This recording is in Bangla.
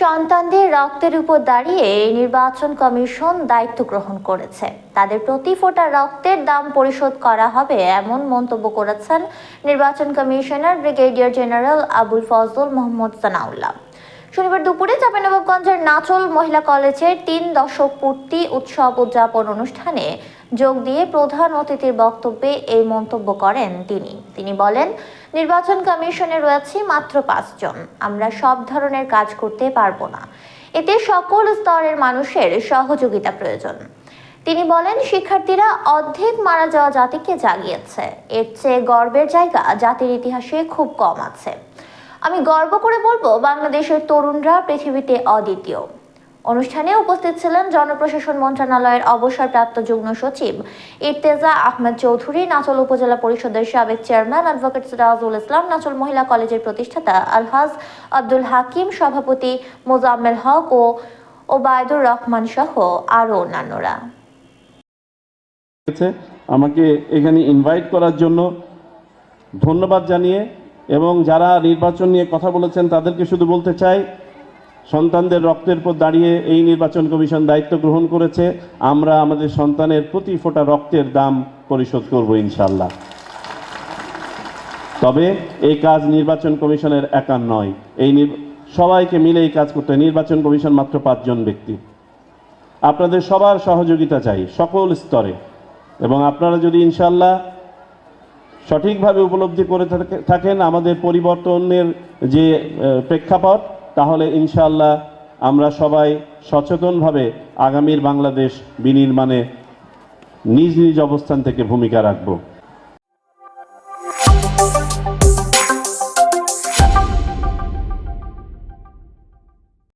সন্তানদের রক্তের উপর দাঁড়িয়ে নির্বাচন কমিশন দায়িত্ব গ্রহণ করেছে। তাদের প্রতি ফোটা রক্তের দাম পরিশোধ করা হবে এমন মন্তব্য করেছেন নির্বাচন commissioner brigadier general Abul Fazal Mohammad Sanaullah. শনিবার দুপুরে চাঁপাইনবাবগঞ্জের নাচল মহিলা কলেজের তিন দশক পূর্তি উৎসব উদযাপন অনুষ্ঠানে যোগ দিয়ে প্রধান অতিথির বক্তব্যে এই মন্তব্য করেন তিনি। তিনি বলেন, নির্বাচন কমিশনে রয়েছে মাত্র পাঁচজন। আমরা সব ধরনের কাজ করতে পারব না। এতে সকল স্তরের মানুষের সহযোগিতা প্রয়োজন। তিনি বলেন, শিক্ষার্থীরা অর্ধেক মারা যাওয়া জাতিকে জাগিয়েছে। এর চেয়ে গর্বের জায়গা জাতির ইতিহাসে খুব কম আছে। আমি গর্ব করে বলব, বাংলাদেশের তরুণরা পৃথিবীতে অদ্বিতীয়। অনুষ্ঠানে উপস্থিত ছিলেন জনপ্রশাসন মন্ত্রণালয়ের অবসরপ্রাপ্ত যুগ্ম সচিব ইর্তেজা আহমেদ চৌধুরী, নাচল উপজেলা পরিষদের সাবেক চেয়ারম্যান অ্যাডভোকেট সিরাজুল ইসলাম, নাচল মহিলা কলেজের প্রতিষ্ঠাতা আলহাজ আব্দুল হাকিম, সভাপতি মোজাম্মেল হক ও ওবায়দুর রহমান সহ আরও অন্যান্যরা। আমাকে এখানে ইনভাইট করার জন্য ধন্যবাদ জানিয়ে এবং যারা নির্বাচন নিয়ে কথা বলেছেন, তাদেরকে শুধু বলতে চাই, সন্তানদের রক্তের উপর দাঁড়িয়ে এই নির্বাচন কমিশন দায়িত্ব গ্রহণ করেছে। আমরা আমাদের সন্তানের প্রতি ফোঁটা রক্তের দাম পরিশোধ করব ইনশাল্লাহ তবে এই কাজ নির্বাচন কমিশনের একার নয়। এই সবাইকে মিলে এই কাজ করতে নির্বাচন কমিশন মাত্র পাঁচজন ব্যক্তি। আপনাদের সবার সহযোগিতা চাই সকল স্তরে। এবং আপনারা যদি ইনশাল্লাহ সঠিকভাবে উপলব্ধি করে থাকেন আমাদের পরিবর্তনের যে প্রেক্ষাপট, তাহলে ইনশাআল্লাহ আমরা সবাই সচেতনভাবে আগামীর বাংলাদেশ বিনির্মাণে নিজ নিজ অবস্থান থেকে ভূমিকা রাখব।